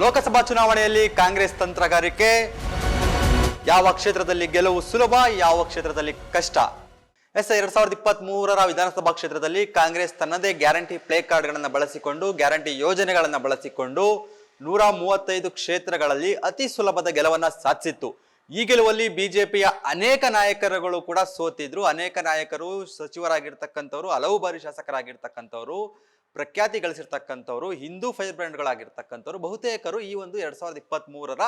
ಲೋಕಸಭಾ ಚುನಾವಣೆಯಲ್ಲಿ ಕಾಂಗ್ರೆಸ್ ತಂತ್ರಗಾರಿಕೆ, ಯಾವ ಕ್ಷೇತ್ರದಲ್ಲಿ ಗೆಲುವು ಸುಲಭ, ಯಾವ ಕ್ಷೇತ್ರದಲ್ಲಿ ಕಷ್ಟ? ಎಸ್ ಎರಡ್ ಸಾವಿರದ ಇಪ್ಪತ್ತ್ ಮೂರರ ವಿಧಾನಸಭಾ ಕ್ಷೇತ್ರದಲ್ಲಿ ಕಾಂಗ್ರೆಸ್ ತನ್ನದೇ ಗ್ಯಾರಂಟಿ ಪ್ಲೇ ಕಾರ್ಡ್ಗಳನ್ನು ಬಳಸಿಕೊಂಡು, ಗ್ಯಾರಂಟಿ ಯೋಜನೆಗಳನ್ನು ಬಳಸಿಕೊಂಡು ನೂರ ಮೂವತ್ತೈದು ಕ್ಷೇತ್ರಗಳಲ್ಲಿ ಅತಿ ಸುಲಭದ ಗೆಲುವನ್ನು ಸಾಧಿಸಿತ್ತು. ಈ ಗೆಲುವಲ್ಲಿ ಬಿಜೆಪಿಯ ಅನೇಕ ನಾಯಕರುಗಳು ಕೂಡ ಸೋತಿದ್ರು. ಅನೇಕ ನಾಯಕರು ಸಚಿವರಾಗಿರ್ತಕ್ಕಂಥವ್ರು, ಹಲವು ಬಾರಿ ಶಾಸಕರಾಗಿರ್ತಕ್ಕಂಥವ್ರು. ಪ್ರಖ್ಯಾತಿ ಗಳಿಸಿರ್ತಕ್ಕಂಥವ್ರು, ಹಿಂದೂ ಫೈರ್ ಬ್ರ್ಯಾಂಡ್ಗಳಾಗಿರ್ತಕ್ಕಂಥವ್ರು ಬಹುತೇಕರು ಈ ಒಂದು ಎರಡ್ ಸಾವಿರದ ಇಪ್ಪತ್ತ್ ಮೂರರ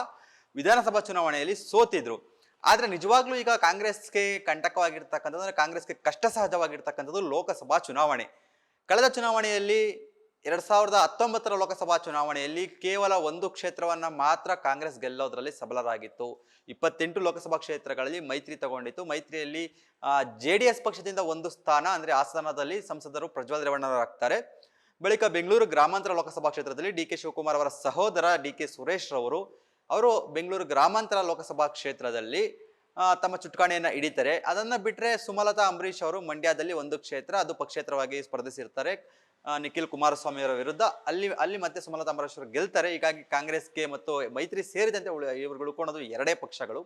ವಿಧಾನಸಭಾ ಚುನಾವಣೆಯಲ್ಲಿ ಸೋತಿದ್ರು. ಆದರೆ ನಿಜವಾಗ್ಲೂ ಈಗ ಕಾಂಗ್ರೆಸ್ಗೆ ಕಂಟಕವಾಗಿರ್ತಕ್ಕಂಥದ್ದು, ಅಂದರೆ ಕಾಂಗ್ರೆಸ್ಗೆ ಕಷ್ಟ ಸಹಜವಾಗಿರ್ತಕ್ಕಂಥದ್ದು ಲೋಕಸಭಾ ಚುನಾವಣೆ. ಕಳೆದ ಚುನಾವಣೆಯಲ್ಲಿ ಎರಡ್ ಸಾವಿರದ ಹತ್ತೊಂಬತ್ತರ ಲೋಕಸಭಾ ಚುನಾವಣೆಯಲ್ಲಿ ಕೇವಲ ಒಂದು ಕ್ಷೇತ್ರವನ್ನ ಮಾತ್ರ ಕಾಂಗ್ರೆಸ್ ಗೆಲ್ಲೋದ್ರಲ್ಲಿ ಸಬಲರಾಗಿತ್ತು. ಇಪ್ಪತ್ತೆಂಟು ಲೋಕಸಭಾ ಕ್ಷೇತ್ರಗಳಲ್ಲಿ ಮೈತ್ರಿ ತಗೊಂಡಿತ್ತು. ಮೈತ್ರಿಯಲ್ಲಿ ಜೆ ಪಕ್ಷದಿಂದ ಒಂದು ಸ್ಥಾನ, ಅಂದ್ರೆ ಆ ಸ್ಥಾನದಲ್ಲಿ ಸಂಸದರು ಪ್ರಜ್ವಲ್ ರೇವಣ್ಣರಾಗ್ತಾರೆ ಬಳಿಕ ಬೆಂಗಳೂರು ಗ್ರಾಮಾಂತರ ಲೋಕಸಭಾ ಕ್ಷೇತ್ರದಲ್ಲಿ ಡಿ ಕೆ ಶಿವಕುಮಾರ್ ಅವರ ಸಹೋದರ ಡಿ ಕೆ ಸುರೇಶ್ ರವರು, ಅವರು ಬೆಂಗಳೂರು ಗ್ರಾಮಾಂತರ ಲೋಕಸಭಾ ಕ್ಷೇತ್ರದಲ್ಲಿ ತಮ್ಮ ಚುಟ್ಕಾಣಿಯನ್ನು ಹಿಡಿತಾರೆ. ಅದನ್ನು ಬಿಟ್ಟರೆ ಸುಮಲತಾ ಅಂಬರೀಶ್ ಅವರು ಮಂಡ್ಯದಲ್ಲಿ ಒಂದು ಕ್ಷೇತ್ರ, ಅದು ಪಕ್ಷೇತ್ರವಾಗಿ ಸ್ಪರ್ಧಿಸಿರ್ತಾರೆ. ನಿಖಿಲ್ ಕುಮಾರಸ್ವಾಮಿ ಅವರ ವಿರುದ್ಧ. ಅಲ್ಲಿ ಅಲ್ಲಿ ಮತ್ತೆ ಸುಮಲತಾ ಅಂಬರೀಶ್ ಅವರು ಗೆಲ್ತಾರೆ. ಹೀಗಾಗಿ ಕಾಂಗ್ರೆಸ್ಗೆ ಮತ್ತು ಮೈತ್ರಿ ಸೇರಿದಂತೆ ಇವರು ಉಳ್ಕೊಳ್ಳೋದು ಎರಡೇ ಪಕ್ಷಗಳು.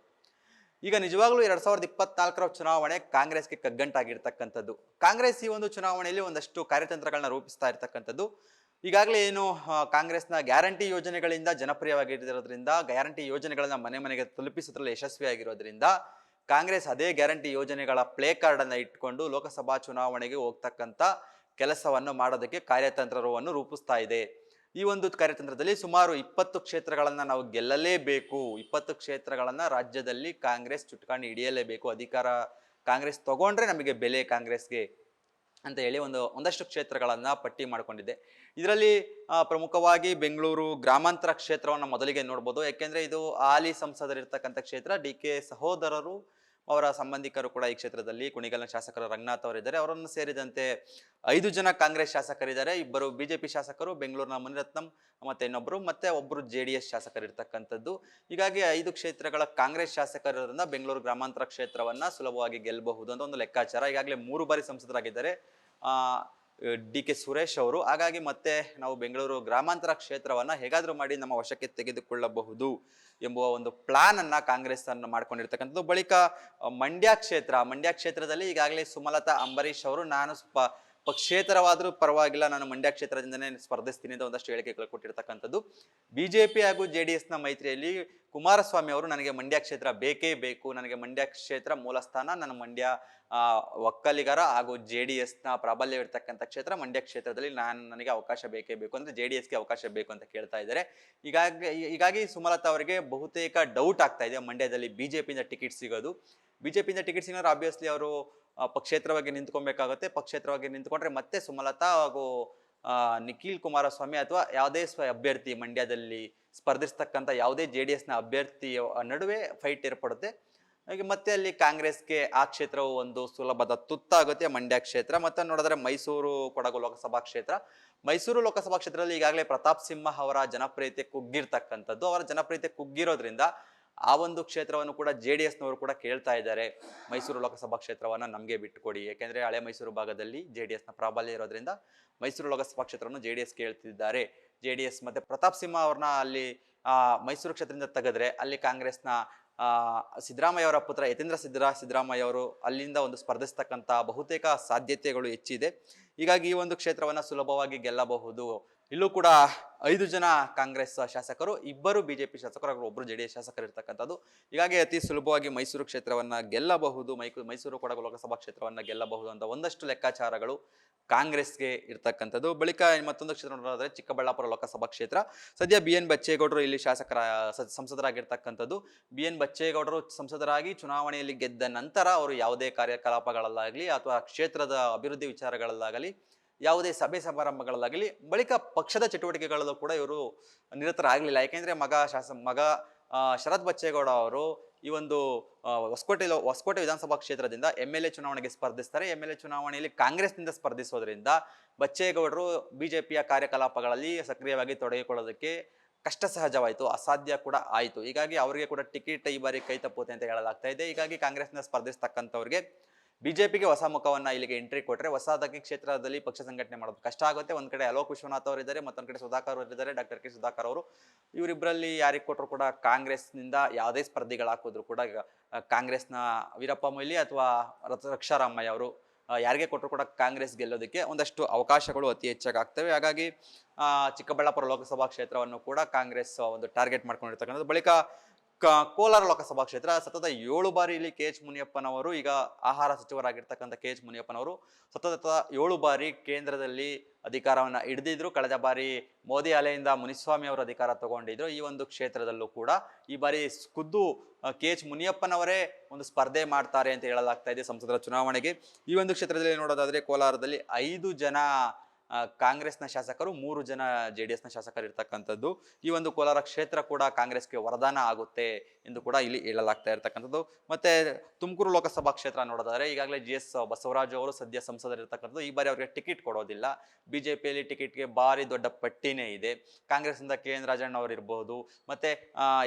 ಈಗ ನಿಜವಾಗ್ಲೂ ಎರಡ್ ಸಾವಿರದ ಇಪ್ಪತ್ನಾಲ್ಕರ ಚುನಾವಣೆ ಕಾಂಗ್ರೆಸ್ಗೆ ಕಗ್ಗಂಟಾಗಿರ್ತಕ್ಕಂಥದ್ದು. ಕಾಂಗ್ರೆಸ್ ಈ ಒಂದು ಚುನಾವಣೆಯಲ್ಲಿ ಒಂದಷ್ಟು ಕಾರ್ಯತಂತ್ರಗಳನ್ನ ರೂಪಿಸ್ತಾ ಇರ್ತಕ್ಕಂಥದ್ದು. ಈಗಾಗಲೇ ಏನು ಕಾಂಗ್ರೆಸ್ನ ಗ್ಯಾರಂಟಿ ಯೋಜನೆಗಳಿಂದ ಜನಪ್ರಿಯವಾಗಿರೋದ್ರಿಂದ, ಗ್ಯಾರಂಟಿ ಯೋಜನೆಗಳನ್ನ ಮನೆ ಮನೆಗೆ ತಲುಪಿಸೋದ್ರಲ್ಲಿ ಯಶಸ್ವಿಯಾಗಿರೋದ್ರಿಂದ, ಕಾಂಗ್ರೆಸ್ ಅದೇ ಗ್ಯಾರಂಟಿ ಯೋಜನೆಗಳ ಪ್ಲೇ ಕಾರ್ಡ್ ಅನ್ನ ಇಟ್ಕೊಂಡು ಲೋಕಸಭಾ ಚುನಾವಣೆಗೆ ಹೋಗ್ತಕ್ಕಂಥ ಕೆಲಸವನ್ನು ಮಾಡೋದಕ್ಕೆ ಕಾರ್ಯತಂತ್ರವನ್ನು ರೂಪಿಸ್ತಾ ಇದೆ. ಈ ಒಂದು ಕಾರ್ಯತಂತ್ರದಲ್ಲಿ ಸುಮಾರು ಇಪ್ಪತ್ತು ಕ್ಷೇತ್ರಗಳನ್ನು ನಾವು ಗೆಲ್ಲಲೇಬೇಕು. ಇಪ್ಪತ್ತು ಕ್ಷೇತ್ರಗಳನ್ನು ರಾಜ್ಯದಲ್ಲಿ ಕಾಂಗ್ರೆಸ್ ಚುಟ್ಕಾಣಿ ಹಿಡಿಯಲೇಬೇಕು. ಅಧಿಕಾರ ಕಾಂಗ್ರೆಸ್ ತಗೊಂಡ್ರೆ ನಮಗೆ ಬೆಲೆ ಕಾಂಗ್ರೆಸ್ಗೆ ಅಂತ ಹೇಳಿ ಒಂದು, ಒಂದಷ್ಟು ಕ್ಷೇತ್ರಗಳನ್ನು ಪಟ್ಟಿ ಮಾಡಿಕೊಂಡಿದೆ. ಇದರಲ್ಲಿ ಪ್ರಮುಖವಾಗಿ ಬೆಂಗಳೂರು ಗ್ರಾಮಾಂತರ ಕ್ಷೇತ್ರವನ್ನ ಮೊದಲಿಗೆ ನೋಡ್ಬೋದು. ಯಾಕೆಂದರೆ ಇದು ಹಾಲಿ ಸಂಸದರಿರ್ತಕ್ಕಂಥ ಕ್ಷೇತ್ರ. ಡಿ ಕೆ ಸಹೋದರರು ಅವರ ಸಂಬಂಧಿಕರು ಕೂಡ ಈ ಕ್ಷೇತ್ರದಲ್ಲಿ ಕುಣಿಗಲ್ನ ಶಾಸಕರು ರಂಗನಾಥ್ ಅವರಿದ್ದಾರೆ. ಅವರನ್ನು ಸೇರಿದಂತೆ ಐದು ಜನ ಕಾಂಗ್ರೆಸ್ ಶಾಸಕರಿದ್ದಾರೆ. ಇಬ್ಬರು ಬಿಜೆಪಿ ಶಾಸಕರು, ಬೆಂಗಳೂರಿನ ಮುನಿರತ್ನಂ ಮತ್ತೆ ಇನ್ನೊಬ್ಬರು ಮತ್ತೆ ಒಬ್ಬರು ಜೆ ಡಿ ಎಸ್ ಶಾಸಕರು ಇರ್ತಕ್ಕಂಥದ್ದು ಹೀಗಾಗಿ ಐದು ಕ್ಷೇತ್ರಗಳ ಕಾಂಗ್ರೆಸ್ ಶಾಸಕರಿಂದ ಬೆಂಗಳೂರು ಗ್ರಾಮಾಂತರ ಕ್ಷೇತ್ರವನ್ನ ಸುಲಭವಾಗಿ ಗೆಲ್ಲಬಹುದು ಅಂತ ಒಂದು ಲೆಕ್ಕಾಚಾರ. ಈಗಾಗಲೇ ಮೂರು ಬಾರಿ ಸಂಸದರಾಗಿದ್ದಾರೆ. ಡಿ ಕೆ ಸುರೇಶ್ ಅವರು. ಹಾಗಾಗಿ ಮತ್ತೆ ನಾವು ಬೆಂಗಳೂರು ಗ್ರಾಮಾಂತರ ಕ್ಷೇತ್ರವನ್ನ ಹೇಗಾದರೂ ಮಾಡಿ ನಮ್ಮ ವಶಕ್ಕೆ ತೆಗೆದುಕೊಳ್ಳಬಹುದು ಎಂಬುವ ಒಂದು ಪ್ಲಾನ್ ಅನ್ನ ಕಾಂಗ್ರೆಸ್ ಅನ್ನು ಮಾಡ್ಕೊಂಡಿರ್ತಕ್ಕಂಥದ್ದು. ಬಳಿಕ ಮಂಡ್ಯ ಕ್ಷೇತ್ರ ಮಂಡ್ಯ ಕ್ಷೇತ್ರದಲ್ಲಿ ಈಗಾಗಲೇ ಸುಮಲತಾ ಅಂಬರೀಶ್ ಅವರು. ನಾನು ಸ್ವಲ್ಪ ಪಕ್ಷೇತರವಾದ್ರೂ ಪರವಾಗಿಲ್ಲ ನಾನು ಮಂಡ್ಯ ಕ್ಷೇತ್ರದಿಂದನೇ ಸ್ಪರ್ಧಿಸ್ತೀನಿ ಅಂತ ಒಂದಷ್ಟು ಹೇಳಿಕೆಗಳು ಕೊಟ್ಟಿರ್ತಕ್ಕಂಥದ್ದು. ಬಿಜೆಪಿ ಹಾಗೂ ಜೆ ಡಿ ಎಸ್ನ ಮೈತ್ರಿಯಲ್ಲಿ ಕುಮಾರಸ್ವಾಮಿ ಅವರು ನನಗೆ ಮಂಡ್ಯ ಕ್ಷೇತ್ರ ಬೇಕೇ ಬೇಕು ನನಗೆ ಮಂಡ್ಯ ಕ್ಷೇತ್ರ ಮೂಲಸ್ಥಾನ ನನ್ನ ಮಂಡ್ಯ ಆ, ಒಕ್ಕಲಿಗರ ಹಾಗೂ ಜೆ ಡಿ ಎಸ್ನ ಪ್ರಾಬಲ್ಯವಿರ್ತಕ್ಕಂಥ ಕ್ಷೇತ್ರ ಮಂಡ್ಯ ಕ್ಷೇತ್ರದಲ್ಲಿ ನಾನು ನನಗೆ ಅವಕಾಶ ಬೇಕೇ ಬೇಕು ಅಂದರೆ ಜೆ ಡಿ ಎಸ್ಗೆ ಅವಕಾಶ ಬೇಕು ಅಂತ ಕೇಳ್ತಾ ಇದ್ದಾರೆ. ಹೀಗಾಗಿ ಹೀಗಾಗಿ ಸುಮಲತಾ ಅವರಿಗೆ ಬಹುತೇಕ ಡೌಟ್ ಆಗ್ತಾ ಇದೆ ಮಂಡ್ಯದಲ್ಲಿ ಪಿಯಿಂದ ಟಿಕೆಟ್ ಸಿಗೋದು. ಬಿಜೆಪಿಯಿಂದ ಟಿಕೆಟ್ ಸಿಗೋರು ಆಬ್ವಿಯಸ್ಲಿ ಅವರು ಪಕ್ಷೇತ್ರವಾಗಿ ನಿಂತ್ಕೊಬೇಕಾಗುತ್ತೆ. ಪಕ್ಷೇತ್ರವಾಗಿ ನಿಂತ್ಕೊಂಡ್ರೆ ಮತ್ತೆ ಸುಮಲತಾ ಹಾಗೂ ನಿಖಿಲ್ ಕುಮಾರಸ್ವಾಮಿ ಅಥವಾ ಯಾವುದೇ ಸ್ವ ಅಭ್ಯರ್ಥಿ ಮಂಡ್ಯದಲ್ಲಿ ಸ್ಪರ್ಧಿಸ್ತಕ್ಕಂಥ ಯಾವುದೇ ಜೆ ಡಿ ಎಸ್ನ ಅಭ್ಯರ್ಥಿಯ ನಡುವೆ ಫೈಟ್ ಏರ್ಪಡುತ್ತೆ. ಹಾಗೆ ಮತ್ತೆ ಅಲ್ಲಿ ಕಾಂಗ್ರೆಸ್ಗೆ ಆ ಕ್ಷೇತ್ರವು ಒಂದು ಸುಲಭದ ತುತ್ತಾಗುತ್ತೆ, ಮಂಡ್ಯ ಕ್ಷೇತ್ರ. ಮತ್ತೆ ನೋಡಿದ್ರೆ ಮೈಸೂರು ಕೊಡಗು ಲೋಕಸಭಾ ಕ್ಷೇತ್ರ. ಮೈಸೂರು ಲೋಕಸಭಾ ಕ್ಷೇತ್ರದಲ್ಲಿ ಈಗಾಗಲೇ ಪ್ರತಾಪ್ ಸಿಂಹ ಅವರ ಜನಪ್ರಿಯತೆ ಕುಗ್ಗಿರ್ತಕ್ಕಂಥದ್ದು. ಅವರ ಜನಪ್ರಿಯತೆ ಕುಗ್ಗಿರೋದ್ರಿಂದ ಆ ಒಂದು ಕ್ಷೇತ್ರವನ್ನು ಕೂಡ ಜೆ ಡಿ ಎಸ್ನವರು ಕೂಡ ಕೇಳ್ತಾ ಇದ್ದಾರೆ. ಮೈಸೂರು ಲೋಕಸಭಾ ಕ್ಷೇತ್ರವನ್ನು ನಮಗೆ ಬಿಟ್ಟುಕೊಡಿ ಏಕೆಂದರೆ ಹಳೆ ಮೈಸೂರು ಭಾಗದಲ್ಲಿ ಜೆ ಡಿ ಎಸ್ನ ಪ್ರಾಬಲ್ಯ ಇರೋದ್ರಿಂದ ಮೈಸೂರು ಲೋಕಸಭಾ ಕ್ಷೇತ್ರವನ್ನು ಜೆ ಡಿ ಎಸ್ ಕೇಳ್ತಿದ್ದಾರೆ. ಜೆ ಡಿ ಎಸ್ ಮತ್ತು ಪ್ರತಾಪ್ ಸಿಂಹ ಅವ್ರನ್ನ ಅಲ್ಲಿ ಮೈಸೂರು ಕ್ಷೇತ್ರದಿಂದ ತೆಗೆದ್ರೆ ಅಲ್ಲಿ ಕಾಂಗ್ರೆಸ್ನ ಆ, ಸಿದ್ದರಾಮಯ್ಯ ಅವರ ಪುತ್ರ ಯತೀಂದ್ರ ಸಿದ್ದರಾ ಸಿದ್ದರಾಮಯ್ಯ ಅವರು ಅಲ್ಲಿಂದ ಒಂದು ಸ್ಪರ್ಧಿಸ್ತಕ್ಕಂಥ ಬಹುತೇಕ ಸಾಧ್ಯತೆಗಳು ಹೆಚ್ಚಿದೆ. ಹೀಗಾಗಿ ಈ ಒಂದು ಕ್ಷೇತ್ರವನ್ನ ಸುಲಭವಾಗಿ ಗೆಲ್ಲಬಹುದು. ಇಲ್ಲೂ ಕೂಡ ಐದು ಜನ ಕಾಂಗ್ರೆಸ್ ಶಾಸಕರು, ಇಬ್ಬರು ಬಿಜೆಪಿ ಶಾಸಕರು ಹಾಗೂ ಒಬ್ಬರು ಜೆ ಡಿ ಎಸ್ ಶಾಸಕರು ಇರ್ತಕ್ಕಂಥದ್ದು. ಹೀಗಾಗಿ ಅತಿ ಸುಲಭವಾಗಿ ಮೈಸೂರು ಕ್ಷೇತ್ರವನ್ನ ಗೆಲ್ಲಬಹುದು ಮೈಕು ಮೈಸೂರು ಕೊಡಗು ಲೋಕಸಭಾ ಕ್ಷೇತ್ರವನ್ನ ಗೆಲ್ಲಬಹುದು ಅಂತ ಒಂದಷ್ಟು ಲೆಕ್ಕಾಚಾರಗಳು ಕಾಂಗ್ರೆಸ್ಗೆ ಇರ್ತಕ್ಕಂಥದ್ದು. ಬಳಿಕ ಮತ್ತೊಂದು ಕ್ಷೇತ್ರ ನೋಡೋದಾದ್ರೆ ಚಿಕ್ಕಬಳ್ಳಾಪುರ ಲೋಕಸಭಾ ಕ್ಷೇತ್ರ. ಸದ್ಯ ಬಿ ಎನ್ ಬಚ್ಚೇಗೌಡರು ಇಲ್ಲಿ ಶಾಸಕರ ಸಂಸದರಾಗಿರ್ತಕ್ಕಂಥದ್ದು. ಬಿ ಎನ್ ಬಚ್ಚೇಗೌಡರು ಸಂಸದರಾಗಿ ಚುನಾವಣೆಯಲ್ಲಿ ಗೆದ್ದ ನಂತರ ಅವರು ಯಾವುದೇ ಕಾರ್ಯಕಲಾಪಗಳಲ್ಲಾಗಲಿ ಅಥವಾ ಕ್ಷೇತ್ರದ ಅಭಿವೃದ್ಧಿ ವಿಚಾರಗಳಲ್ಲಾಗಲಿ ಯಾವುದೇ ಸಭೆ ಸಮಾರಂಭಗಳಲ್ಲಾಗಲಿ, ಬಳಿಕ ಪಕ್ಷದ ಚಟುವಟಿಕೆಗಳಲ್ಲೂ ಕೂಡ ಇವರು ನಿರತರಾಗಲಿಲ್ಲ. ಯಾಕೆಂದರೆ ಮಗ ಶಾಸ, ಮಗ ಶರತ್ ಬಚ್ಚೇಗೌಡ ಅವರು ಈ ಒಂದು ಹೊಸಕೋಟೆ ಹೊಸಕೋಟೆ ವಿಧಾನಸಭಾ ಕ್ಷೇತ್ರದಿಂದ ಎಂ ಎಲ್ ಎ ಚುನಾವಣೆಗೆ ಸ್ಪರ್ಧಿಸ್ತಾರೆ. ಎಂ ಎಲ್ ಎ ಚುನಾವಣೆಯಲ್ಲಿ ಕಾಂಗ್ರೆಸ್ನಿಂದ ಸ್ಪರ್ಧಿಸೋದ್ರಿಂದ ಬಚ್ಚೇಗೌಡರು ಬಿಜೆಪಿಯ ಕಾರ್ಯಕಲಾಪಗಳಲ್ಲಿ ಸಕ್ರಿಯವಾಗಿ ತೊಡಗಿಕೊಳ್ಳೋದಕ್ಕೆ ಕಷ್ಟ ಸಹಜವಾಯಿತು ಅಸಾಧ್ಯ ಕೂಡ ಆಯಿತು. ಹೀಗಾಗಿ ಅವರಿಗೆ ಕೂಡ ಟಿಕೆಟ್ ಈ ಬಾರಿ ಕೈ ತಪ್ಪುತ್ತೆ ಅಂತ ಹೇಳಲಾಗ್ತಾ ಇದೆ. ಹೀಗಾಗಿ ಕಾಂಗ್ರೆಸ್ನಿಂದ ಸ್ಪರ್ಧಿಸ್ತಕ್ಕಂಥವ್ರಿಗೆ ಬಿಜೆಪಿಗೆ ಹೊಸ ಮುಖವನ್ನ ಇಲ್ಲಿಗೆ ಎಂಟ್ರಿ ಕೊಟ್ಟರೆ ಹೊಸದಾಗಿ ಕ್ಷೇತ್ರದಲ್ಲಿ ಪಕ್ಷ ಸಂಘಟನೆ ಮಾಡೋದು ಕಷ್ಟ ಆಗುತ್ತೆ. ಒಂದ್ ಕಡೆ ಅಲೋಕ್ ವಿಶ್ವನಾಥ್ ಅವರು ಇದ್ದಾರೆ ಮತ್ತೊಂದ್ ಕಡೆ ಸುಧಾಕರ್ ಅವರು ಇದ್ದಾರೆ ಡಾಕ್ಟರ್ ಕೆ ಸುಧಾಕರ್ ಅವರು. ಇವರಿಬ್ಬರಲ್ಲಿ ಯಾರಿಗೆ ಕೊಟ್ಟರು ಕೂಡ ಕಾಂಗ್ರೆಸ್ನಿಂದ ಯಾವುದೇ ಸ್ಪರ್ಧಿಗಳು ಹಾಕಿದ್ರು ಕೂಡ ಈಗ, ಕಾಂಗ್ರೆಸ್ನ ವೀರಪ್ಪ ಮೊಯ್ಲಿ ಅಥವಾ ರಕ್ಷಾರಾಮಯ್ಯ ಅವರು ಯಾರಿಗೆ ಕೊಟ್ಟರು ಕೂಡ ಕಾಂಗ್ರೆಸ್ ಗೆಲ್ಲೋದಕ್ಕೆ ಒಂದಷ್ಟು ಅವಕಾಶಗಳು ಅತಿ ಹೆಚ್ಚಾಗಿ ಆಗ್ತವೆ. ಹಾಗಾಗಿ ಚಿಕ್ಕಬಳ್ಳಾಪುರ ಲೋಕಸಭಾ ಕ್ಷೇತ್ರವನ್ನು ಕೂಡ ಕಾಂಗ್ರೆಸ್ ಒಂದು ಟಾರ್ಗೆಟ್ ಮಾಡ್ಕೊಂಡಿರ್ತಕ್ಕಂಥದ್ದು. ಬಳಿಕ ಕೋಲಾರ ಲೋಕಸಭಾ ಕ್ಷೇತ್ರ ಸತತ ಏಳು ಬಾರಿ ಇಲ್ಲಿ ಕೆ ಎಚ್ ಮುನಿಯಪ್ಪನವರು ಈಗ ಆಹಾರ ಸಚಿವರಾಗಿರ್ತಕ್ಕಂಥ ಕೆ ಎಚ್ ಮುನಿಯಪ್ಪನವರು ಸತತ ಏಳು ಬಾರಿ ಕೇಂದ್ರದಲ್ಲಿ ಅಧಿಕಾರವನ್ನು ಹಿಡಿದಿದ್ರು. ಕಳೆದ ಬಾರಿ ಮೋದಿ ಅಲೆಯಿಂದ ಮುನಿಸ್ವಾಮಿ ಅವರು ಅಧಿಕಾರ ತಗೊಂಡಿದ್ರು. ಈ ಒಂದು ಕ್ಷೇತ್ರದಲ್ಲೂ ಕೂಡ ಈ ಬಾರಿ ಖುದ್ದು ಕೆ ಎಚ್ ಮುನಿಯಪ್ಪನವರೇ ಒಂದು ಸ್ಪರ್ಧೆ ಮಾಡ್ತಾರೆ ಅಂತ ಹೇಳಲಾಗ್ತಾ ಇದೆ ಸಂಸದರ ಚುನಾವಣೆಗೆ. ಈ ಒಂದು ಕ್ಷೇತ್ರದಲ್ಲಿ ನೋಡೋದಾದ್ರೆ ಕೋಲಾರದಲ್ಲಿ ಐದು ಜನ ಕಾಂಗ್ರೆಸ್ನ ಶಾಸಕರು ಮೂರು ಜನ ಜೆ ಡಿ ಎಸ್ನ ಶಾಸಕರು ಇರ್ತಕ್ಕಂಥದ್ದು ಈ ಒಂದು ಕೋಲಾರ ಕ್ಷೇತ್ರ ಕೂಡ ಕಾಂಗ್ರೆಸ್ಗೆ ವರದಾನ ಆಗುತ್ತೆ ಎಂದು ಕೂಡ ಇಲ್ಲಿ ಹೇಳಲಾಗ್ತಾ ಇರ್ತಕ್ಕಂಥದ್ದು. ಮತ್ತೆ ತುಮಕೂರು ಲೋಕಸಭಾ ಕ್ಷೇತ್ರ ನೋಡೋದಾದ್ರೆ, ಈಗಾಗಲೇ ಜಿ ಎಸ್ ಬಸವರಾಜು ಅವರು ಸದ್ಯ ಸಂಸದರಿರ್ತಕ್ಕಂಥದ್ದು. ಈ ಬಾರಿ ಅವರಿಗೆ ಟಿಕೆಟ್ ಕೊಡೋದಿಲ್ಲ. ಬಿಜೆಪಿಯಲ್ಲಿ ಟಿಕೆಟ್ಗೆ ಭಾರಿ ದೊಡ್ಡ ಪಟ್ಟಿನೇ ಇದೆ. ಕಾಂಗ್ರೆಸ್ನಿಂದ ಕೆ ಎನ್ ರಾಜಣ್ಣ ಅವರು ಇರಬಹುದು ಮತ್ತೆ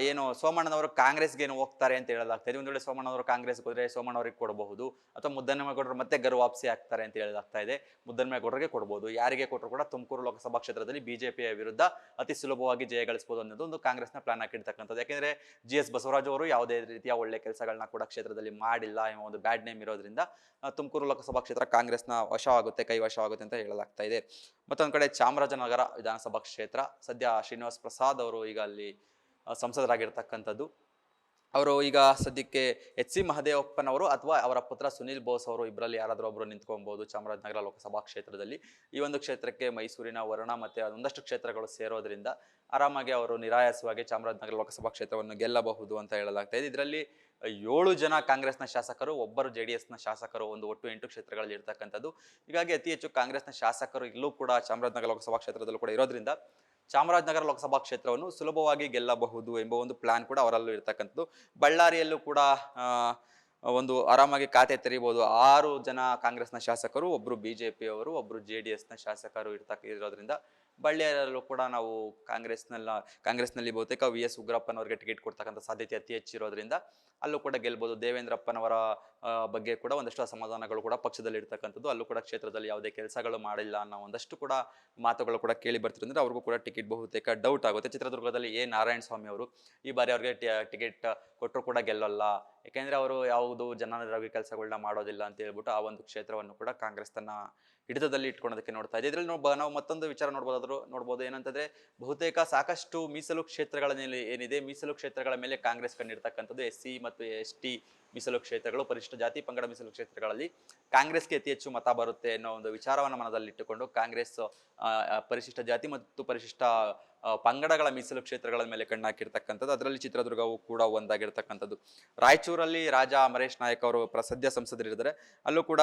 ಏನು ಸೋಮಣ್ಣನವರು ಕಾಂಗ್ರೆಸ್ಗೆ ಏನು ಹೋಗ್ತಾರೆ ಅಂತ ಹೇಳಲಾಗ್ತಾ ಒಂದು ವೇಳೆ ಸೋಮಣ್ಣವರು ಕಾಂಗ್ರೆಸ್ಗೆ ಹೋದ್ರೆ ಸೋಮಣ್ಣವರಿಗೆ ಕೊಡಬಹುದು. ಅಥವಾ ಮುದ್ದನ್ಮೇಗೌಡರು ಮತ್ತೆ ಗರ್ವಾಪ್ಸಿ ಆಗ್ತಾರೆ ಅಂತ ಹೇಳಲಾಗ್ತಾ ಇದೆ. ಮುದ್ದನ್ಮೇಗೌಡರಿಗೆ ಕೊಡಬಹುದು ಯಾರಿಗೆ ಕೊಟ್ಟರು ಕೂಡ ತುಮಕೂರು ಲೋಕಸಭಾ ಕ್ಷೇತ್ರದಲ್ಲಿ ಬಿಜೆಪಿಯ ವಿರುದ್ಧ ಅತಿ ಸುಲಭವಾಗಿ ಜಯ ಗಳಿಸಬಹುದು ಅನ್ನೋದು ಒಂದು ಕಾಂಗ್ರೆಸ್ನ ಪ್ಲಾನ್ ಹಾಕಿರ್ತಕ್ಕಂಥದ್ದು. ಯಾಕೆಂದ್ರೆ ಜಿ ಎಸ್ ಬಸವರಾಜ್ ಅವರು ಯಾವುದೇ ರೀತಿಯ ಒಳ್ಳೆ ಕೆಲಸಗಳನ್ನ ಕೂಡ ಕ್ಷೇತ್ರದಲ್ಲಿ ಮಾಡಿಲ್ಲ ಎಂಬ ಒಂದು ಬ್ಯಾಡ್ ನೇಮ್ ಇರೋದ್ರಿಂದ ತುಮಕೂರು ಲೋಕಸಭಾ ಕ್ಷೇತ್ರ ಕಾಂಗ್ರೆಸ್ನ ವಶವಾಗುತ್ತೆ, ಕೈವಶವಾಗುತ್ತೆ ಅಂತ ಹೇಳಲಾಗ್ತಾ ಇದೆ. ಮತ್ತೊಂದು ಕಡೆ ಚಾಮರಾಜನಗರ ವಿಧಾನಸಭಾ ಕ್ಷೇತ್ರ, ಸದ್ಯ ಶ್ರೀನಿವಾಸ್ ಪ್ರಸಾದ್ ಅವರು ಈಗ ಅಲ್ಲಿ ಸಂಸದರಾಗಿರ್ತಕ್ಕಂಥದ್ದು. ಅವರು ಈಗ ಸದ್ಯಕ್ಕೆ ಎಚ್ ಸಿ ಮಹದೇವಪ್ಪನವರು ಅಥವಾ ಅವರ ಪುತ್ರ ಸುನಿಲ್ ಬೋಸ್ ಅವರು ಇಬ್ಬರಲ್ಲಿ ಯಾರಾದರೂ ಒಬ್ಬರು ನಿಂತ್ಕೊಬಹುದು ಚಾಮರಾಜನಗರ ಲೋಕಸಭಾ ಕ್ಷೇತ್ರದಲ್ಲಿ. ಈ ಒಂದು ಕ್ಷೇತ್ರಕ್ಕೆ ಮೈಸೂರಿನ ವರುಣ ಮತ್ತು ಒಂದಷ್ಟು ಕ್ಷೇತ್ರಗಳು ಸೇರೋದ್ರಿಂದ ಆರಾಮಾಗಿ ಅವರು ನಿರಾಯಾಸವಾಗಿ ಚಾಮರಾಜನಗರ ಲೋಕಸಭಾ ಕ್ಷೇತ್ರವನ್ನು ಗೆಲ್ಲಬಹುದು ಅಂತ ಹೇಳಲಾಗ್ತಾ ಇದೆ. ಇದರಲ್ಲಿ ಏಳು ಜನ ಕಾಂಗ್ರೆಸ್ನ ಶಾಸಕರು, ಒಬ್ಬರು ಜೆ ಡಿ ಎಸ್ನ ಶಾಸಕರು, ಒಂದು ಒಟ್ಟು ಎಂಟು ಕ್ಷೇತ್ರಗಳಲ್ಲಿ ಇರ್ತಕ್ಕಂಥದ್ದು. ಹೀಗಾಗಿ ಅತಿ ಹೆಚ್ಚು ಕಾಂಗ್ರೆಸ್ನ ಶಾಸಕರು ಇಲ್ಲೂ ಕೂಡ ಚಾಮರಾಜನಗರ ಲೋಕಸಭಾ ಕ್ಷೇತ್ರದಲ್ಲೂ ಕೂಡ ಇರೋದ್ರಿಂದ ಚಾಮರಾಜನಗರ ಲೋಕಸಭಾ ಕ್ಷೇತ್ರವನ್ನು ಸುಲಭವಾಗಿ ಗೆಲ್ಲಬಹುದು ಎಂಬ ಒಂದು ಪ್ಲಾನ್ ಕೂಡ ಅವರಲ್ಲೂ ಇರ್ತಕ್ಕಂಥದ್ದು. ಬಳ್ಳಾರಿಯಲ್ಲೂ ಕೂಡ ಒಂದು ಆರಾಮಾಗಿ ಖಾತೆ ತೆರೀಬಹುದು ಆರು ಜನ ಕಾಂಗ್ರೆಸ್ನ ಶಾಸಕರು, ಒಬ್ರು ಜೆ ಅವರು ಒಬ್ಬರು ಜೆ ಡಿ ಎಸ್ನ ಶಾಸಕರು ಇರ್ತಕ್ಕ, ಇರೋದ್ರಿಂದ ಬಳ್ಳಾರಿಯಲ್ಲೂ ಕೂಡ ನಾವು ಕಾಂಗ್ರೆಸ್ನಲ್ಲ, ಕಾಂಗ್ರೆಸ್ನಲ್ಲಿ ಬಹುತೇಕ ವಿ ಎಸ್ ಉಗ್ರಪ್ಪನವರಿಗೆ ಟಿಕೆಟ್ ಕೊಡ್ತಕ್ಕಂಥ ಸಾಧ್ಯತೆ ಅತಿ ಹೆಚ್ಚಿರೋದ್ರಿಂದ ಅಲ್ಲೂ ಕೂಡ ಗೆಲ್ಬೋದು. ದೇವೇಂದ್ರಪ್ಪನವರ ಬಗ್ಗೆ ಕೂಡ ಒಂದಷ್ಟು ಅಸಮಾಧಾನಗಳು ಕೂಡ ಪಕ್ಷದಲ್ಲಿ ಇರ್ತಕ್ಕಂಥದ್ದು ಅಲ್ಲೂ ಕೂಡ ಕ್ಷೇತ್ರದಲ್ಲಿ ಯಾವುದೇ ಕೆಲಸಗಳು ಮಾಡಿಲ್ಲ ಅನ್ನೋ ಒಂದಷ್ಟು ಕೂಡ ಮಾತುಗಳು ಕೂಡ ಕೇಳಿ ಬರ್ತಿರೋದ್ರಿಂದ ಅವ್ರಿಗೂ ಕೂಡ ಟಿಕೆಟ್ ಬಹುತೇಕ ಡೌಟ್ ಆಗುತ್ತೆ. ಚಿತ್ರದುರ್ಗದಲ್ಲಿ ಎ. ನಾರಾಯಣ ಸ್ವಾಮಿ ಅವರು ಈ ಬಾರಿ ಅವ್ರಿಗೆ ಟಿಕೆಟ್ ಕೊಟ್ಟರು ಕೂಡ ಗೆಲ್ಲಲ್ಲ. ಯಾಕೆಂದರೆ ಅವರು ಯಾವುದು ಜನರಾಗಿ ಕೆಲಸಗಳನ್ನ ಮಾಡೋದಿಲ್ಲ ಅಂತ ಹೇಳ್ಬಿಟ್ಟು ಆ ಒಂದು ಕ್ಷೇತ್ರವನ್ನು ಕೂಡ ಕಾಂಗ್ರೆಸ್ ತನ್ನ ಹಿಡಿತದಲ್ಲಿ ಇಟ್ಕೊಳ್ಳೋದಕ್ಕೆ ನೋಡ್ತಾ ಇದೆ. ಇದರಲ್ಲಿ ನಾವು ನಾವು ಮತ್ತೊಂದು ವಿಚಾರ ನೋಡ್ಬೋದಾದ್ರು, ನೋಡ್ಬೋದು ಏನಂತಂದರೆ ಬಹುತೇಕ ಸಾಕಷ್ಟು ಮೀಸಲು ಕ್ಷೇತ್ರಗಳ ಏನಿದೆ, ಮೀಸಲು ಕ್ಷೇತ್ರಗಳ ಮೇಲೆ ಕಾಂಗ್ರೆಸ್ ಕಂಡಿರ್ತಕ್ಕಂಥದ್ದು ಎಸ್ ಸಿ ಮತ್ತು ಎಸ್ ಟಿ ಮೀಸಲು ಕ್ಷೇತ್ರಗಳು, ಪರಿಶಿಷ್ಟ ಜಾತಿ ಪಂಗಡ ಮೀಸಲು ಕ್ಷೇತ್ರಗಳಲ್ಲಿ ಕಾಂಗ್ರೆಸ್ಗೆ ಅತಿ ಹೆಚ್ಚು ಮತ ಬರುತ್ತೆ ಅನ್ನೋ ಒಂದು ವಿಚಾರವನ್ನು ಮನದಲ್ಲಿಟ್ಟುಕೊಂಡು ಕಾಂಗ್ರೆಸ್ ಪರಿಶಿಷ್ಟ ಜಾತಿ ಮತ್ತು ಪರಿಶಿಷ್ಟ ಪಂಗಡಗಳ ಮೀಸಲು ಕ್ಷೇತ್ರಗಳ ಮೇಲೆ ಕಣ್ಣಾಕಿರ್ತಕ್ಕಂಥದ್ದು, ಅದರಲ್ಲಿ ಚಿತ್ರದುರ್ಗವು ಕೂಡ ಒಂದಾಗಿರ್ತಕ್ಕಂಥದ್ದು. ರಾಯಚೂರಲ್ಲಿ ರಾಜ ಅಮರೇಶ್ ನಾಯಕ್ ಅವರು ಪ್ರಸದ್ಯ ಸಂಸದರಿದ್ದಾರೆ. ಅಲ್ಲೂ ಕೂಡ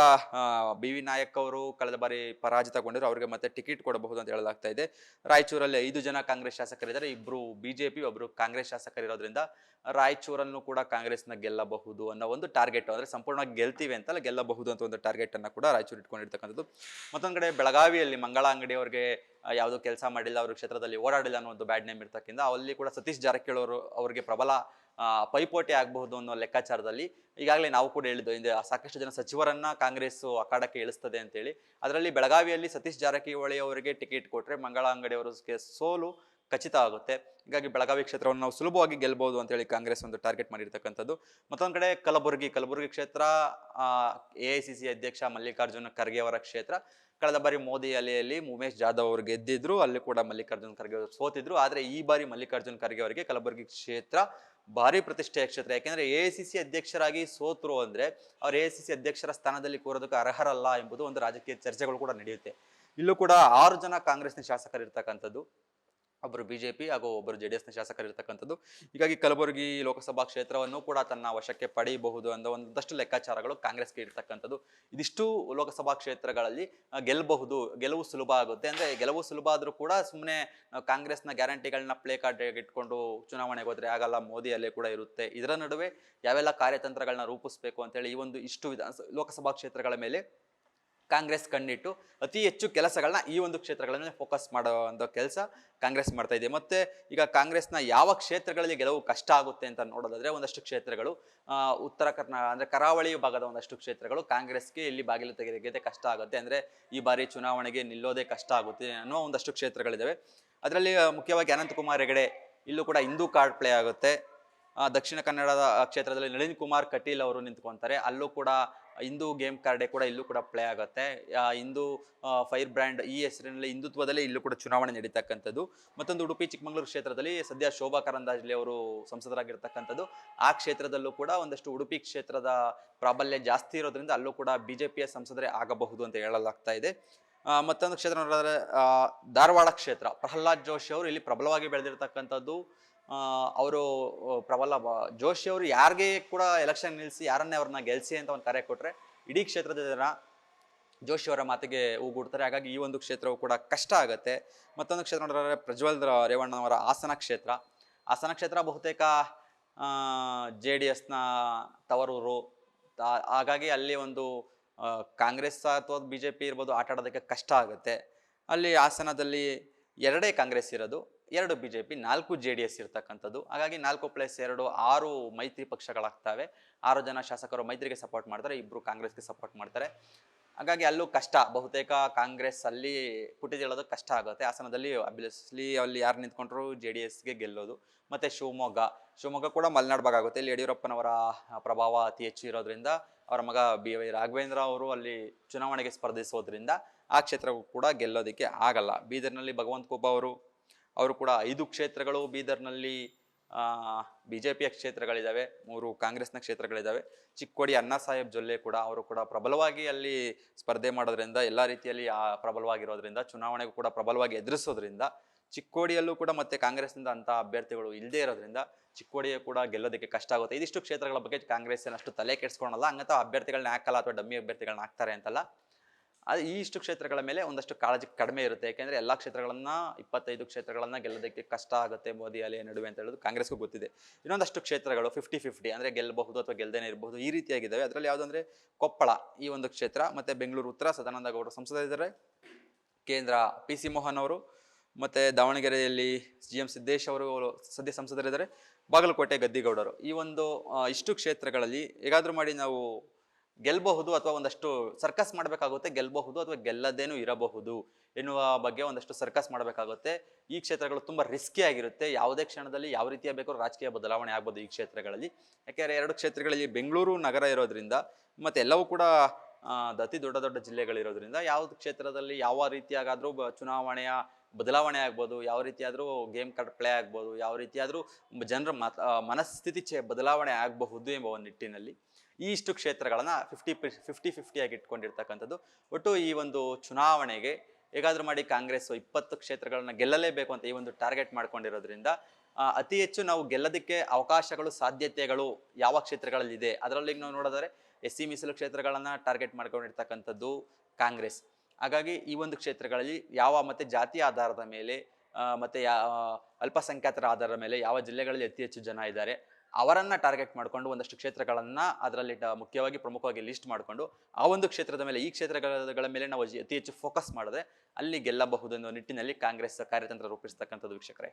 ಬಿ ವಿ ನಾಯಕ್ ಅವರು ಕಳೆದ ಬಾರಿ ಪರಾಜಿತಗೊಂಡಿರು ಅವರಿಗೆ ಮತ್ತೆ ಟಿಕೆಟ್ ಕೊಡಬಹುದು ಅಂತ ಹೇಳಲಾಗ್ತಾ ಇದೆ. ರಾಯಚೂರಲ್ಲಿ ಐದು ಜನ ಕಾಂಗ್ರೆಸ್ ಶಾಸಕರಿದ್ದಾರೆ. ಇಬ್ರು ಬಿಜೆಪಿ, ಒಬ್ರು ಕಾಂಗ್ರೆಸ್ ಶಾಸಕರಿರೋದ್ರಿಂದ ರಾಯಚೂರನ್ನು ಕೂಡ ಕಾಂಗ್ರೆಸ್ನ ಗೆಲ್ಲಬಹುದು ಅನ್ನೋ ಒಂದು ಟಾರ್ಗೆಟ್. ಅಂದರೆ ಸಂಪೂರ್ಣ ಗೆಲ್ತೀವಿ ಅಂತಲ್ಲ, ಗೆಲ್ಲಬಹುದು ಅಂತ ಒಂದು ಟಾರ್ಗೆಟ್ ಅನ್ನ ಕೂಡ ರಾಯಚೂರು ಇಟ್ಕೊಂಡಿರ್ತಕ್ಕಂಥದ್ದು. ಮತ್ತೊಂದ್ ಕಡೆ ಬೆಳಗಾವಿಯಲ್ಲಿ ಮಂಗಳ ಅಂಗಡಿ ಅವರಿಗೆ ಯಾವುದೋ ಕೆಲಸ ಮಾಡಿಲ್ಲ, ಅವರು ಕ್ಷೇತ್ರದಲ್ಲಿ ಓಡಾಡಿಲ್ಲ ಅನ್ನೋ ಒಂದು ಬ್ಯಾಡ್ ನೇಮ್ ಇರ್ತಕ್ಕಿಂತ ಅಲ್ಲಿ ಕೂಡ ಸತೀಶ್ ಜಾರಕಿಹೊಳಿ ಅವರು ಅವರಿಗೆ ಪ್ರಬಲ ಪೈಪೋಟಿ ಆಗಬಹುದು ಅನ್ನೋ ಲೆಕ್ಕಾಚಾರದಲ್ಲಿ ಈಗಾಗಲೇ ನಾವು ಕೂಡ ಹೇಳಿದ್ದು, ಹಿಂದೆ ಸಾಕಷ್ಟು ಜನ ಸಚಿವರನ್ನ ಕಾಂಗ್ರೆಸ್ ಅಖಾಡಕ್ಕೆ ಇಳಿಸ್ತದೆ ಅಂತೇಳಿ ಅದರಲ್ಲಿ ಬೆಳಗಾವಿಯಲ್ಲಿ ಸತೀಶ್ ಜಾರಕಿಹೊಳಿ ಅವರಿಗೆ ಟಿಕೆಟ್ ಕೊಟ್ರೆ ಮಂಗಳ ಅಂಗಡಿ ಅವರಿಗೆ ಸೋಲು ಖಚಿತ ಆಗುತ್ತೆ. ಹೀಗಾಗಿ ಬೆಳಗಾವಿ ಕ್ಷೇತ್ರವನ್ನು ನಾವು ಸುಲಭವಾಗಿ ಗೆಲ್ಬಹುದು ಅಂತೇಳಿ ಕಾಂಗ್ರೆಸ್ ಒಂದು ಟಾರ್ಗೆಟ್ ಮಾಡಿರ್ತಕ್ಕಂಥದ್ದು. ಮತ್ತೊಂದು ಕಡೆ ಕಲಬುರಗಿ ಕಲಬುರಗಿ ಕ್ಷೇತ್ರ ಎ ಐ ಅಧ್ಯಕ್ಷ ಮಲ್ಲಿಕಾರ್ಜುನ ಖರ್ಗೆ ಅವರ ಕ್ಷೇತ್ರ. ಕಳೆದ ಬಾರಿ ಮೋದಿ ಅಲೆಯಲ್ಲಿ ಉಮೇಶ್ ಜಾಧವ್ ಅವರು ಗೆದ್ದಿದ್ರು, ಅಲ್ಲಿ ಕೂಡ ಮಲ್ಲಿಕಾರ್ಜುನ್ ಖರ್ಗೆ ಅವರು ಸೋತಿದ್ರು. ಆದರೆ ಈ ಬಾರಿ ಮಲ್ಲಿಕಾರ್ಜುನ್ ಖರ್ಗೆ ಅವರಿಗೆ ಕಲಬುರಗಿ ಕ್ಷೇತ್ರ ಭಾರಿ ಪ್ರತಿಷ್ಠೆಯ ಕ್ಷೇತ್ರ. ಯಾಕೆಂದ್ರೆ ಎ ಸಿ ಸಿ ಅಧ್ಯಕ್ಷರಾಗಿ ಸೋತರು ಅಂದ್ರೆ ಅವ್ರು ಎ ಸಿ ಅಧ್ಯಕ್ಷರ ಸ್ಥಾನದಲ್ಲಿ ಕೂರೋದಕ್ಕೆ ಅರ್ಹರಲ್ಲ ಎಂಬುದು ಒಂದು ರಾಜಕೀಯ ಚರ್ಚೆಗಳು ಕೂಡ ನಡೆಯುತ್ತೆ. ಇಲ್ಲೂ ಕೂಡ ಆರು ಜನ ಕಾಂಗ್ರೆಸ್ನ ಶಾಸಕರು ಇರ್ತಕ್ಕಂಥದ್ದು ಒಬ್ಬರು ಬಿಜೆಪಿ ಹಾಗೂ ಒಬ್ಬರು ಜೆ ಡಿ ಎಸ್ನ ಶಾಸಕರು ಇರ್ತಕ್ಕಂಥದ್ದು ಹೀಗಾಗಿ ಕಲಬುರಗಿ ಲೋಕಸಭಾ ಕ್ಷೇತ್ರವನ್ನು ಕೂಡ ತನ್ನ ವಶಕ್ಕೆ ಪಡೆಯಬಹುದು ಅಂತ ಒಂದಷ್ಟು ಲೆಕ್ಕಾಚಾರಗಳು ಕಾಂಗ್ರೆಸ್ಗೆ ಇರ್ತಕ್ಕಂಥದ್ದು. ಇದಿಷ್ಟು ಲೋಕಸಭಾ ಕ್ಷೇತ್ರಗಳಲ್ಲಿ ಗೆಲ್ಲಬಹುದು ಗೆಲುವು ಸುಲಭ ಆಗುತ್ತೆ. ಅಂದ್ರೆ ಗೆಲುವು ಸುಲಭ ಆದ್ರೂ ಕೂಡ ಸುಮ್ಮನೆ ಕಾಂಗ್ರೆಸ್ನ ಗ್ಯಾರಂಟಿಗಳನ್ನ ಪ್ಲೇ ಕಾರ್ಡ್ ಇಟ್ಕೊಂಡು ಚುನಾವಣೆಗೆ ಹೋದ್ರೆ ಆಗಲ್ಲ, ಮೋದಿ ಅಲ್ಲೇ ಕೂಡ ಇರುತ್ತೆ. ಇದರ ನಡುವೆ ಯಾವೆಲ್ಲ ಕಾರ್ಯತಂತ್ರಗಳನ್ನ ರೂಪಿಸಬೇಕು ಅಂತೇಳಿ ಈ ಒಂದು ಇಷ್ಟು ವಿಧಾನ, ಲೋಕಸಭಾ ಕ್ಷೇತ್ರಗಳ ಮೇಲೆ ಕಾಂಗ್ರೆಸ್ ಕಣ್ಣಿಟ್ಟು ಅತಿ ಹೆಚ್ಚು ಕೆಲಸಗಳನ್ನ ಈ ಒಂದು ಕ್ಷೇತ್ರಗಳನ್ನೇ ಫೋಕಸ್ ಮಾಡುವಂಥ ಕೆಲಸ ಕಾಂಗ್ರೆಸ್ ಮಾಡ್ತಾ ಇದೆ. ಮತ್ತೆ ಈಗ ಕಾಂಗ್ರೆಸ್ನ ಯಾವ ಕ್ಷೇತ್ರಗಳಲ್ಲಿ ಗೆಲುವು ಕಷ್ಟ ಆಗುತ್ತೆ ಅಂತ ನೋಡೋದಾದ್ರೆ ಒಂದಷ್ಟು ಕ್ಷೇತ್ರಗಳು ಉತ್ತರ ಕರ್ನಾಟಕ ಅಂದ್ರೆ ಕರಾವಳಿ ಭಾಗದ ಒಂದಷ್ಟು ಕ್ಷೇತ್ರಗಳು ಕಾಂಗ್ರೆಸ್ಗೆ ಇಲ್ಲಿ ಬಾಗಿಲು ತೆಗೆದೇ ಕಷ್ಟ ಆಗುತ್ತೆ. ಅಂದ್ರೆ ಈ ಬಾರಿ ಚುನಾವಣೆಗೆ ನಿಲ್ಲೋದೇ ಕಷ್ಟ ಆಗುತ್ತೆ ಅನ್ನೋ ಒಂದಷ್ಟು ಕ್ಷೇತ್ರಗಳಿದಾವೆ. ಅದರಲ್ಲಿ ಮುಖ್ಯವಾಗಿ ಅನಂತಕುಮಾರ್ ಹೆಗಡೆ ಇಲ್ಲೂ ಕೂಡ ಹಿಂದೂ ಕಾರ್ಡ್ ಪ್ಲೇ ಆಗುತ್ತೆ. ದಕ್ಷಿಣ ಕನ್ನಡದ ಕ್ಷೇತ್ರದಲ್ಲಿ ನಳಿನ್ ಕುಮಾರ್ ಕಟೀಲ್ ಅವರು ನಿಂತ್ಕೊಂತಾರೆ. ಅಲ್ಲೂ ಕೂಡ ಹಿಂದೂ ಗೇಮ್ ಕಾರ್ಡೆ ಕೂಡ ಇಲ್ಲೂ ಕೂಡ ಪ್ಲೇ ಆಗುತ್ತೆ. ಹಿಂದೂ ಫೈರ್ ಬ್ರ್ಯಾಂಡ್ ಈ ಹೆಸರಿನಲ್ಲಿ ಹಿಂದುತ್ವದಲ್ಲೇ ಇಲ್ಲೂ ಕೂಡ ಚುನಾವಣೆ ನಡೀತಕ್ಕಂಥದ್ದು. ಮತ್ತೊಂದು ಉಡುಪಿ, ಚಿಕ್ಕಮಗಳೂರು ಕ್ಷೇತ್ರದಲ್ಲಿ ಸದ್ಯ ಶೋಭಾ ಕರಂದಾಜ್ಲಿ ಅವರು ಸಂಸದರಾಗಿರ್ತಕ್ಕಂಥದ್ದು. ಆ ಕ್ಷೇತ್ರದಲ್ಲೂ ಕೂಡ ಒಂದಷ್ಟು ಉಡುಪಿ ಕ್ಷೇತ್ರದ ಪ್ರಾಬಲ್ಯ ಜಾಸ್ತಿ ಇರೋದ್ರಿಂದ ಅಲ್ಲೂ ಕೂಡ ಬಿಜೆಪಿಯ ಸಂಸದರೇ ಆಗಬಹುದು ಅಂತ ಹೇಳಲಾಗ್ತಾ ಇದೆ. ಮತ್ತೊಂದು ಕ್ಷೇತ್ರ ನೋಡಿದ್ರೆ ಧಾರವಾಡ ಕ್ಷೇತ್ರ. ಪ್ರಹ್ಲಾದ್ ಜೋಶಿ ಅವರು ಇಲ್ಲಿ ಪ್ರಬಲವಾಗಿ ಬೆಳೆದಿರ್ತಕ್ಕಂಥದ್ದು ಅವರು ಪ್ರಬಲ ಜೋಶಿ ಅವರು ಯಾರಿಗೆ ಕೂಡ ಎಲೆಕ್ಷನ್ ನಿಲ್ಲಿಸಿ ಯಾರನ್ನೇ ಅವ್ರನ್ನ ಗೆಲ್ಸಿ ಅಂತ ಒಂದು ಕರೆ ಕೊಟ್ಟರೆ ಇಡೀ ಕ್ಷೇತ್ರದ ಜನ ಜೋಶಿ ಅವರ ಮಾತಿಗೆ ಹೂಗೂಡ್ತಾರೆ ಹಾಗಾಗಿ ಈ ಒಂದು ಕ್ಷೇತ್ರವು ಕೂಡ ಕಷ್ಟ ಆಗುತ್ತೆ. ಮತ್ತೊಂದು ಕ್ಷೇತ್ರ ನೋಡಿದ್ರೆ ಪ್ರಜ್ವಲ್ ರೇವಣ್ಣನವರ ಹಾಸನ ಕ್ಷೇತ್ರ. ಹಾಸನ ಕ್ಷೇತ್ರ ಬಹುತೇಕ ಜೆ ಡಿ ಎಸ್ನ ತವರೂರು. ಹಾಗಾಗಿ ಅಲ್ಲಿ ಒಂದು ಕಾಂಗ್ರೆಸ್ ಅಥವಾ ಬಿ ಜೆ ಪಿ ಇರ್ಬೋದು ಆಟ ಆಡೋದಕ್ಕೆ ಕಷ್ಟ ಆಗುತ್ತೆ. ಅಲ್ಲಿ ಹಾಸನದಲ್ಲಿ ಎರಡೇ ಕಾಂಗ್ರೆಸ್ ಇರೋದು. ಎರಡು ಬಿ ಜೆ ಪಿ ನಾಲ್ಕು ಜೆ ಡಿ ಎಸ್ ಇರ್ತಕ್ಕಂಥದ್ದು. ಹಾಗಾಗಿ ನಾಲ್ಕು ಪ್ಲಸ್ ಎರಡು ಆರು ಮೈತ್ರಿ ಪಕ್ಷಗಳಾಗ್ತವೆ. ಆರು ಜನ ಶಾಸಕರು ಮೈತ್ರಿಗೆ ಸಪೋರ್ಟ್ ಮಾಡ್ತಾರೆ ಇಬ್ಬರು ಕಾಂಗ್ರೆಸ್ಗೆ ಸಪೋರ್ಟ್ ಮಾಡ್ತಾರೆ. ಹಾಗಾಗಿ ಅಲ್ಲೂ ಕಷ್ಟ. ಬಹುತೇಕ ಕಾಂಗ್ರೆಸ್ ಅಲ್ಲಿ ಕಷ್ಟ ಆಗುತ್ತೆ. ಹಾಸನದಲ್ಲಿ ಅಬ್ವಿಯಸ್ಲಿ ಅಲ್ಲಿ ಯಾರು ನಿಂತ್ಕೊಂಡ್ರು ಜೆ ಡಿ ಎಸ್ಗೆ ಗೆಲ್ಲೋದು. ಮತ್ತೆ ಶಿವಮೊಗ್ಗ. ಶಿವಮೊಗ್ಗ ಕೂಡ ಮಲೆನಾಡು ಭಾಗ ಆಗುತ್ತೆ. ಇಲ್ಲಿ ಯಡಿಯೂರಪ್ಪನವರ ಪ್ರಭಾವ ಅತಿ ಹೆಚ್ಚು ಇರೋದ್ರಿಂದ, ಅವರ ಮಗ ಬಿ ವೈ ರಾಘವೇಂದ್ರ ಅವರು ಅಲ್ಲಿ ಚುನಾವಣೆಗೆ ಸ್ಪರ್ಧಿಸೋದ್ರಿಂದ ಆ ಕ್ಷೇತ್ರಕ್ಕೂ ಕೂಡ ಗೆಲ್ಲೋದಕ್ಕೆ ಆಗಲ್ಲ. ಬೀದರ್ನಲ್ಲಿ ಭಗವಂತ ಕೋಪ ಅವರು ಅವರು ಕೂಡ ಐದು ಕ್ಷೇತ್ರಗಳು ಬೀದರ್ನಲ್ಲಿ ಬಿ ಜೆ ಪಿಯ ಕ್ಷೇತ್ರಗಳಿದ್ದಾವೆ ಮೂರು ಕಾಂಗ್ರೆಸ್ನ ಕ್ಷೇತ್ರಗಳಿದ್ದಾವೆ ಚಿಕ್ಕೋಡಿ ಅಣ್ಣಾ ಸಾಹೇಬ್ ಜೊಲ್ಲೆ ಕೂಡ ಅವರು ಕೂಡ ಪ್ರಬಲವಾಗಿ ಅಲ್ಲಿ ಸ್ಪರ್ಧೆ ಮಾಡೋದ್ರಿಂದ, ಎಲ್ಲ ರೀತಿಯಲ್ಲಿ, ಆ, ಪ್ರಬಲವಾಗಿರೋದ್ರಿಂದ, ಚುನಾವಣೆಗೂ ಕೂಡ ಪ್ರಬಲವಾಗಿ ಎದುರಿಸೋದ್ರಿಂದ, ಚಿಕ್ಕೋಡಿಯಲ್ಲೂ ಕೂಡ ಮತ್ತೆ ಕಾಂಗ್ರೆಸ್ನಿಂದ ಅಂತ ಅಭ್ಯರ್ಥಿಗಳು ಇಲ್ಲದೇ ಇರೋದ್ರಿಂದ, ಚಿಕ್ಕೋಡಿಯ ಕೂಡ ಗೆಲ್ಲೋದಕ್ಕೆ ಕಷ್ಟ ಆಗುತ್ತೆ. ಇದಿಷ್ಟು ಕ್ಷೇತ್ರಗಳ ಬಗ್ಗೆ ಕಾಂಗ್ರೆಸ್ ಏನಷ್ಟು ತಲೆ ಕೆಡಿಸ್ಕೊಳಲ್ಲ, ಹಂಗಂತ ಅಭ್ಯರ್ಥಿಗಳನ್ನ ಹಾಕಲ್ಲ ಅಥವಾ ಡಮ್ಮಿ ಅಭ್ಯರ್ಥಿಗಳನ್ನ ಹಾಕ್ತಾರೆ ಅಂತಲ್ಲ. ಅದು ಈ ಇಷ್ಟು ಕ್ಷೇತ್ರಗಳ ಮೇಲೆ ಒಂದಷ್ಟು ಕಾಳಜಿ ಕಡಿಮೆ ಇರುತ್ತೆ. ಯಾಕೆಂದ್ರೆ ಎಲ್ಲ ಕ್ಷೇತ್ರಗಳನ್ನು ಇಪ್ಪತ್ತೈದು ಕ್ಷೇತ್ರಗಳನ್ನು ಗೆಲ್ಲೋದಕ್ಕೆ ಕಷ್ಟ ಆಗುತ್ತೆ ಮೋದಿ ಅಲೆ ನಡುವೆ ಅಂತ ಹೇಳೋದು ಕಾಂಗ್ರೆಸ್ಗೂ ಗೊತ್ತಿದೆ. ಇನ್ನೊಂದಷ್ಟು ಕ್ಷೇತ್ರಗಳು ಫಿಫ್ಟಿ ಫಿಫ್ಟಿ ಅಂದ್ರೆ ಗೆಲ್ಲಬಹುದು ಅಥವಾ ಗೆಲ್ಲದೇ ಇರಬಹುದು ಈ ರೀತಿಯಾಗಿದ್ದಾವೆ. ಅದರಲ್ಲಿ ಯಾವುದಂದ್ರೆ ಕೊಪ್ಪಳ ಈ ಒಂದು ಕ್ಷೇತ್ರ ಮತ್ತೆ ಬೆಂಗಳೂರು ಉತ್ತರ ಸದಾನಂದ ಗೌಡರು ಸಂಸದರಿದ್ದಾರೆ. ಕೇಂದ್ರ ಪಿ ಸಿ ಮೋಹನ್ ಅವರು ಮತ್ತೆ ದಾವಣಗೆರೆಯಲ್ಲಿ ಜಿ ಎಂ ಸಿದ್ದೇಶ್ ಅವರು ಸದ್ಯ ಸಂಸದರಿದ್ದಾರೆ. ಬಾಗಲಕೋಟೆ ಗದ್ದಿಗೌಡರು ಈ ಒಂದು ಇಷ್ಟು ಕ್ಷೇತ್ರಗಳಲ್ಲಿ ಹೇಗಾದರೂ ಮಾಡಿ ನಾವು ಗೆಲ್ಲಬಹುದು ಅಥವಾ ಒಂದಷ್ಟು ಸರ್ಕಸ್ ಮಾಡಬೇಕಾಗುತ್ತೆ ಗೆಲ್ಲಬಹುದು ಅಥವಾ ಗೆಲ್ಲದೇನೂ ಇರಬಹುದು ಎನ್ನುವ ಬಗ್ಗೆ ಒಂದಷ್ಟು ಸರ್ಕಸ್ ಮಾಡಬೇಕಾಗುತ್ತೆ. ಈ ಕ್ಷೇತ್ರಗಳು ತುಂಬ ರಿಸ್ಕಿ ಆಗಿರುತ್ತೆ. ಯಾವುದೇ ಕ್ಷಣದಲ್ಲಿ ಯಾವ ರೀತಿಯ ಬೇಕೋ ರಾಜಕೀಯ ಬದಲಾವಣೆ ಆಗ್ಬೋದು ಈ ಕ್ಷೇತ್ರಗಳಲ್ಲಿ. ಯಾಕೆಂದರೆ ಎರಡು ಕ್ಷೇತ್ರಗಳಲ್ಲಿ ಬೆಂಗಳೂರು ನಗರ ಇರೋದ್ರಿಂದ ಮತ್ತೆ ಎಲ್ಲವೂ ಕೂಡ ಅತಿ ದೊಡ್ಡ ದೊಡ್ಡ ಜಿಲ್ಲೆಗಳಿರೋದ್ರಿಂದ ಯಾವ ಕ್ಷೇತ್ರದಲ್ಲಿ ಯಾವ ರೀತಿಯಾಗಾದರೂ ಚುನಾವಣೆಯ ಬದಲಾವಣೆ ಆಗ್ಬೋದು, ಯಾವ ರೀತಿಯಾದರೂ ಗೇಮ್ ಕಾರ್ಡ್ ಪ್ಲೇ ಆಗ್ಬೋದು, ಯಾವ ರೀತಿಯಾದರೂ ಜನರ ಮತ ಮನಸ್ಥಿತಿ ಚೇ ಬದಲಾವಣೆ ಆಗಬಹುದು ಎಂಬ ಒಂದು ನಿಟ್ಟಿನಲ್ಲಿ ಈ ಇಷ್ಟು ಕ್ಷೇತ್ರಗಳನ್ನು ಫಿಫ್ಟಿ ಫಿಫ್ಟಿ ಫಿಫ್ಟಿಯಾಗಿ ಇಟ್ಕೊಂಡಿರ್ತಕ್ಕಂಥದ್ದು. ಒಟ್ಟು ಈ ಒಂದು ಚುನಾವಣೆಗೆ ಹೇಗಾದರೂ ಮಾಡಿ ಕಾಂಗ್ರೆಸ್ ಇಪ್ಪತ್ತು ಕ್ಷೇತ್ರಗಳನ್ನ ಗೆಲ್ಲಲೇಬೇಕು ಅಂತ ಈ ಒಂದು ಟಾರ್ಗೆಟ್ ಮಾಡ್ಕೊಂಡಿರೋದ್ರಿಂದ ಅತಿ ಹೆಚ್ಚು ನಾವು ಗೆಲ್ಲೋದಕ್ಕೆ ಅವಕಾಶಗಳು, ಸಾಧ್ಯತೆಗಳು ಯಾವ ಕ್ಷೇತ್ರಗಳಲ್ಲಿ ಇದೆ ಅದರಲ್ಲಿ ನಾವು ನೋಡೋದಾದ್ರೆ ಎಸ್ ಸಿ ಮೀಸಲು ಕ್ಷೇತ್ರಗಳನ್ನು ಟಾರ್ಗೆಟ್ ಮಾಡ್ಕೊಂಡಿರ್ತಕ್ಕಂಥದ್ದು ಕಾಂಗ್ರೆಸ್. ಹಾಗಾಗಿ ಈ ಒಂದು ಕ್ಷೇತ್ರಗಳಲ್ಲಿ ಯಾವ ಮತ್ತೆ ಜಾತಿ ಆಧಾರದ ಮೇಲೆ ಮತ್ತು ಯಾ ಅಲ್ಪಸಂಖ್ಯಾತರ ಆಧಾರದ ಮೇಲೆ ಯಾವ ಜಿಲ್ಲೆಗಳಲ್ಲಿ ಅತಿ ಹೆಚ್ಚು ಜನ ಇದ್ದಾರೆ, ಅವರನ್ನು ಟಾರ್ಗೆಟ್ ಮಾಡಿಕೊಂಡು ಒಂದಷ್ಟು ಕ್ಷೇತ್ರಗಳನ್ನು ಅದರಲ್ಲಿ ಮುಖ್ಯವಾಗಿ ಪ್ರಮುಖವಾಗಿ ಲಿಸ್ಟ್ ಮಾಡಿಕೊಂಡು ಆ ಒಂದು ಕ್ಷೇತ್ರದ ಮೇಲೆ, ಈ ಕ್ಷೇತ್ರಗಳ ಮೇಲೆ ನಾವು ಅತಿ ಹೆಚ್ಚು ಫೋಕಸ್ ಮಾಡಿದ್ರೆ ಅಲ್ಲಿ ಗೆಲ್ಲಬಹುದು ಅನ್ನೋ ನಿಟ್ಟಿನಲ್ಲಿ ಕಾಂಗ್ರೆಸ್ ಕಾರ್ಯತಂತ್ರ ರೂಪಿಸ್ತಕ್ಕಂಥದ್ದು ವೀಕ್ಷಕರೇ.